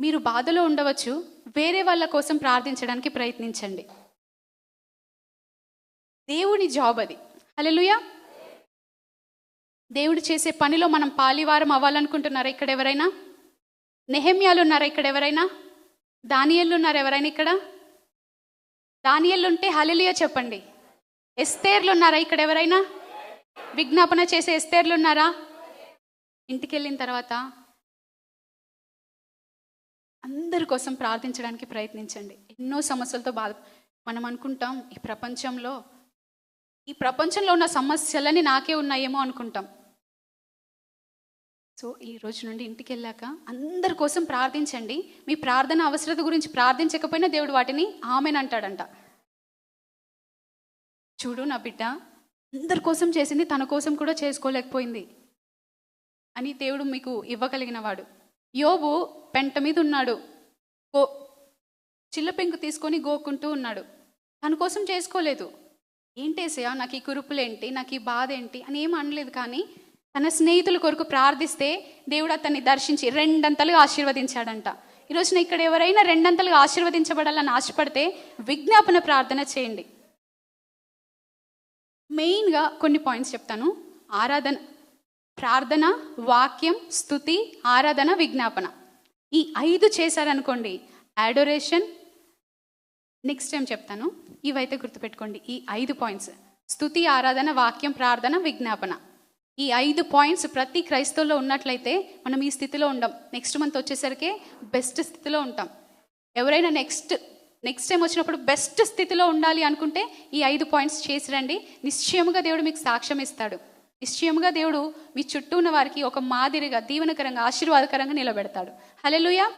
మీరు బాధలో ఉండవచ్చు వేరే వాళ్ళ కోసం ప్రార్థించడానికి ప్రయత్నించండి. దేవుని జాబ్ అది. హల్లెలూయా. దేవుడు చేసే పనిలో మనం పాలివారం అవ్వాలనుకుంటున్నారా ఇక్కడ ఎవరైనా? నెహమ్యాలు ఉన్నారా ఇక్కడ ఎవరైనా? దానియల్లు ఉన్నారు ఎవరైనా ఇక్కడ? దానియల్లు ఉంటే హల్లెలూయా చెప్పండి. ఎస్తేర్లు ఉన్నారా ఇక్కడ ఎవరైనా? విజ్ఞాపన చేసే ఎస్తేర్లు ఉన్నారా? ఇంటికి వెళ్ళిన తర్వాత అందరి కోసం ప్రార్థించడానికి ప్రయత్నించండి. ఎన్నో సమస్యలతో బాధ మనం అనుకుంటాం ఈ ప్రపంచంలో ఈ ప్రపంచంలో ఉన్న సమస్యలని నాకే ఉన్నాయేమో అనుకుంటాం. సో ఈ రోజు నుండి ఇంటికి వెళ్ళాక అందరి కోసం ప్రార్థించండి. మీ ప్రార్థన అవసరత గురించి ప్రార్థించకపోయినా దేవుడు వాటిని ఆమెనంటాడంట చూడు నా బిడ్డ అందరి కోసం చేసింది తన కోసం కూడా చేసుకోలేకపోయింది అని దేవుడు మీకు ఇవ్వగలిగిన వాడు. యోబు పెంట మీద ఉన్నాడు. గో చిల్లపెంకు తీసుకొని గోకుంటూ ఉన్నాడు. తన కోసం చేసుకోలేదు. ఏంటేసయా నాకు ఈ కురుపులేంటి నాకు ఈ బాధ ఏంటి అని ఏం అనలేదు కానీ తన స్నేహితుల కొరకు ప్రార్థిస్తే దేవుడు అతన్ని దర్శించి రెండంతలుగా ఆశీర్వదించాడంట. ఈరోజున ఇక్కడ ఎవరైనా రెండంతలుగా ఆశీర్వదించబడాలని ఆశపడితే విజ్ఞాపన ప్రార్థన చేయండి. మెయిన్గా కొన్ని పాయింట్స్ చెప్తాను. ఆరాధన ప్రార్థన వాక్యం స్థుతి ఆరాధన విజ్ఞాపన. ఈ ఐదు చేశారనుకోండి అడోరేషన్ నెక్స్ట్ టైం చెప్తాను. ఇవైతే గుర్తుపెట్టుకోండి ఈ ఐదు పాయింట్స్ స్థుతి ఆరాధన వాక్యం ప్రార్థన విజ్ఞాపన. ఈ ఐదు పాయింట్స్ ప్రతి క్రైస్తవులో ఉన్నట్లయితే మనం ఈ స్థితిలో ఉండం. నెక్స్ట్ మంత్ వచ్చేసరికి బెస్ట్ స్థితిలో ఉంటాం. ఎవరైనా నెక్స్ట్ నెక్స్ట్ టైం వచ్చినప్పుడు బెస్ట్ స్థితిలో ఉండాలి అనుకుంటే ఈ ఐదు పాయింట్స్ చేసి రండి నిశ్చయముగా దేవుడు మీకు సాక్ష్యం ఇస్తాడు నిశ్చయముగా దేవుడు మీ చుట్టూ ఉన్న వారికి ఒక మాదిరిగా దీవెనకరంగా ఆశీర్వాదకరంగా నిలబెడతాడు. హల్లెలూయా.